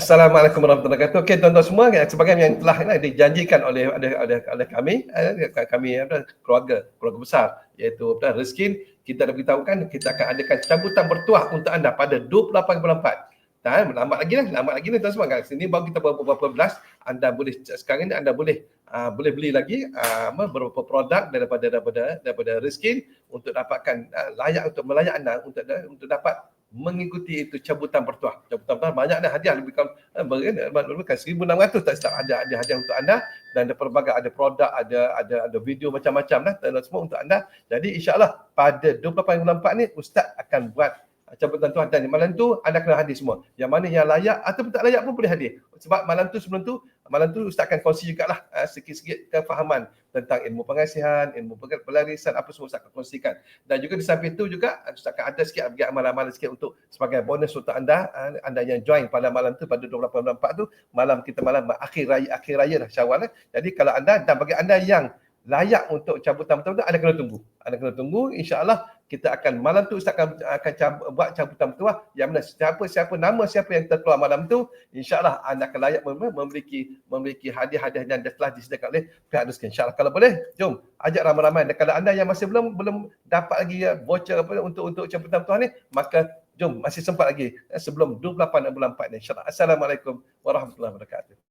Assalamualaikum warahmatullahi wabarakatuh. Okey tuan-tuan semua sebagai yang telah ini dijanjikan oleh oleh oleh, oleh kami eh, kami apa keluarga keluarga besar iaitu apa Rezkin kita dah beritahukan kita akan adakan cabutan bertuah untuk anda pada 28 bulan 4. Dan lambat lagi lah, lambat lagi ni tuan semua kat sini baru kita beberapa belas anda boleh sekarang ni anda boleh uh, boleh beli lagi uh, beberapa produk daripada daripada daripada Rezkin untuk dapatkan uh, layak untuk melayak anda untuk untuk dapat mengikuti itu cabutan pertuah. Cabutan pertuah banyak dah hadiah lebih bukan 1600 tak start ada ada hadiah untuk anda dan ada pelbagai ada produk ada ada ada video macam-macam dan semua untuk anda. Jadi insya-Allah pada 28 bulan 4 ni ustaz akan buat cabutan tuah dan malam tu anda kena hadir semua. Yang mana yang layak ataupun tak layak pun boleh hadir. Sebab malam tu sebelum tu malam tu Ustaz akan kongsi jugalah uh, sikit-sikit kefahaman tentang ilmu pengasihan, ilmu pelarisan, apa semua Ustaz akan kongsikan. Dan juga di samping itu juga Ustaz akan ada sikit bagi amalan-amalan sikit untuk sebagai bonus untuk anda, uh, anda yang join pada malam tu pada 28 bulan 4 tu, malam kita malam akhir raya akhir raya dah Syawal. Eh. Jadi kalau anda dan bagi anda yang layak untuk cabutan betul-betul anda kena tunggu. Anda kena tunggu insya-Allah kita akan malam tu Ustaz akan akan cab, buat cabutan betul yang mana siapa siapa nama siapa yang terkeluar malam tu insya-Allah anda akan layak memiliki memiliki hadiah-hadiah yang telah disediakan oleh pihak Rizki. insya-Allah kalau boleh jom ajak ramai-ramai. Dan kalau anda yang masih belum belum dapat lagi ya, voucher apa untuk untuk cabutan betul ni maka jom masih sempat lagi eh, sebelum 28 bulan 4 ni insya-Allah. Assalamualaikum warahmatullahi wabarakatuh